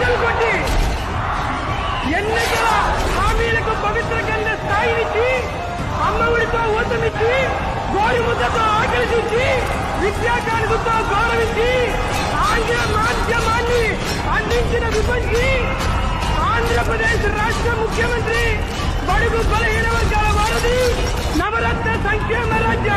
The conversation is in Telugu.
పార్టీ ఎన్నికల హామీలకు పవిత్ర కింద స్థాయినిచ్చి అమ్మఒడితో ఊతమిచ్చి గోరుముద్దతో ఆకలించి విద్యాకానులతో గౌరవించి ఆంగ్ల మాధ్యమాన్ని అందించిన విపంచి ఆంధ్రప్రదేశ్ రాష్ట్ర ముఖ్యమంత్రి బడుగు బలహీన వర్గాల వారధి నవరత్న సంక్షేమ రాజ్య